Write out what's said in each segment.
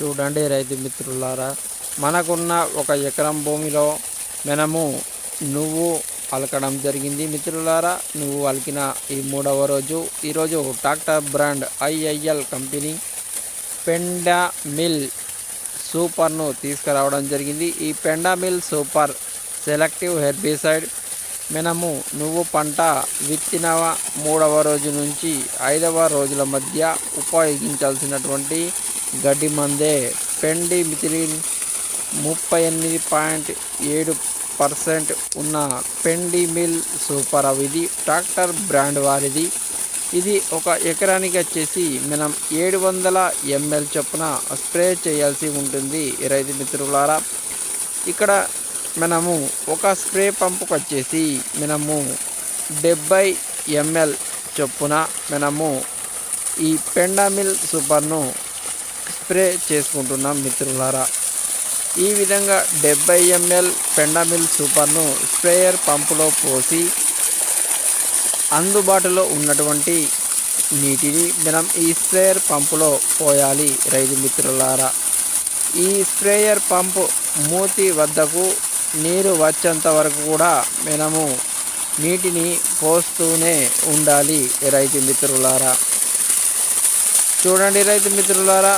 చూడండి రైతు మిత్రులారా మనకున్న ఒక ఎకరం భూమిలో మనము నువ్వు అలకడం జరిగింది. మిత్రులారా నువ్వు అలికిన ఈ మూడవ రోజు ఈరోజు టాక్టర్ బ్రాండ్ ఐఐఎల్ కంపెనీ పెండా మిల్ సూపర్ను తీసుకురావడం జరిగింది. ఈ పెండా మిల్ సూపర్ సెలెక్టివ్ హెర్బిసైడ్ మనము నువ్వు పంట విత్తిన మూడవ రోజు నుంచి ఐదవ రోజుల మధ్య ఉపయోగించాల్సినటువంటి గడ్డి మందే. పెండి మిథిలిన్ ముప్పై ఎనిమిది పాయింట్ ఏడు పర్సెంట్ ఉన్న పెండి మిల్ సూపర్ అవి ఇది ట్రాక్టర్ బ్రాండ్ వారిది. ఇది ఒక ఎకరానికి వచ్చేసి మనం ఏడు వందల ఎంఎల్ చొప్పున స్ప్రే చేయాల్సి ఉంటుంది. రైతు మిత్రులారా ఇక్కడ మనము ఒక స్ప్రే పంపుకు వచ్చేసి మనము డెబ్బై ఎంఎల్ చొప్పున మనము ఈ పెండామిల్ సూపర్ను స్ప్రే చేసుకుంటున్నాం మిత్రులారా. ఈ విధంగా డెబ్బై ఎంఎల్ పెండామిల్ సూపర్ను స్ప్రేయర్ పంపులో పోసి అందుబాటులో ఉన్నటువంటి నీటిని మనం ఈ స్ప్రేయర్ పంపులో పోయాలి రైతు మిత్రులారా. ఈ స్ప్రేయర్ పంపు మూతి వద్దకు నీరు వచ్చేంత వరకు కూడా మనము నీటిని పోస్తూనే ఉండాలి రైతు మిత్రులారా. చూడండి రైతు మిత్రులారా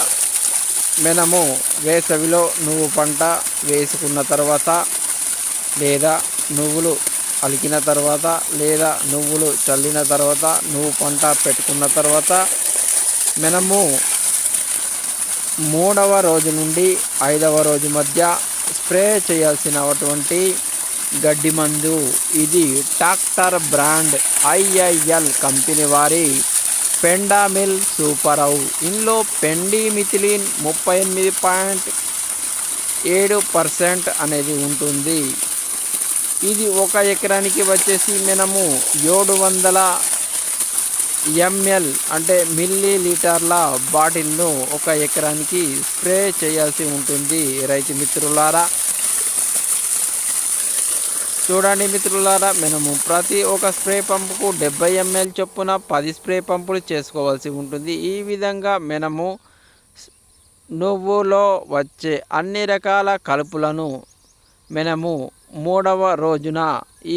మనము వేసవిలో నువ్వు పంట వేసుకున్న తర్వాత లేదా నువ్వులు అలికిన తర్వాత లేదా నువ్వులు చల్లిన తర్వాత నువ్వు పంట పెట్టుకున్న తర్వాత మనము మూడవ రోజు నుండి ఐదవ రోజు మధ్య స్ప్రే చేయాల్సినటువంటి గడ్డి మందు. ఇది టాక్టర్ బ్రాండ్ ఐఐఎల్ కంపెనీ వారి పెండామిల్ సూపర్ అవు ఇందులో పెండి మిథిలిన్ ముప్పై ఎనిమిది పాయింట్ ఏడు పర్సెంట్ అనేది ఉంటుంది. ఇది ఒక ఎకరానికి వచ్చేసి మనము ఏడు వందల ఎంఎల్ అంటే మిల్లీ లీటర్ల బాటిల్ను ఒక ఎకరానికి స్ప్రే చేయాల్సి ఉంటుంది. రైతు మిత్రులారా చూడండి మిత్రులారా మనము ప్రతి ఒక స్ప్రే పంపుకు డెబ్బై ఎంఎల్ చొప్పున పది స్ప్రే పంపులు చేసుకోవాల్సి ఉంటుంది. ఈ విధంగా మనము నువ్వులో వచ్చే అన్ని రకాల కలుపులను మనము మూడవ రోజున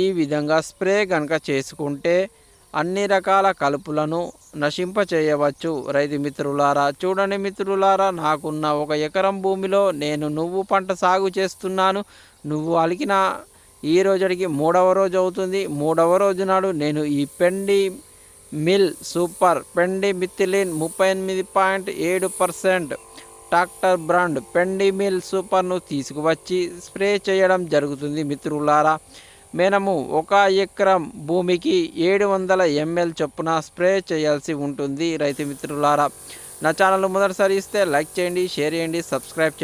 ఈ విధంగా స్ప్రే కనుక చేసుకుంటే అన్ని రకాల కలుపులను నశింప చేయవచ్చు. రైతు మిత్రులారా చూడండి మిత్రులారా నాకున్న ఒక ఎకరం భూమిలో నేను నువ్వు పంట సాగు చేస్తున్నాను. నువ్వు అలికిన ఈ రోజుకి మూడవ రోజు అవుతుంది. మూడవ రోజు నాడు నేను ఈ పెండి మిల్ సూపర్ పెండి మిథిలిన్ ముప్పై ఎనిమిది పాయింట్ ఏడు పర్సెంట్ టాక్టర్ బ్రాండ్ పెండి మిల్ సూపర్ను తీసుకువచ్చి స్ప్రే చేయడం జరుగుతుంది మిత్రులారా. మేనము ఒక ఎకరం భూమికి ఏడు వందల ఎంఎల్ చొప్పున స్ప్రే చేయాల్సి ఉంటుంది. రైతు మిత్రులారా నా ఛానల్ మొదటిసారి ఇస్తే లైక్ చేయండి షేర్ చేయండి సబ్స్క్రైబ్ చేయండి.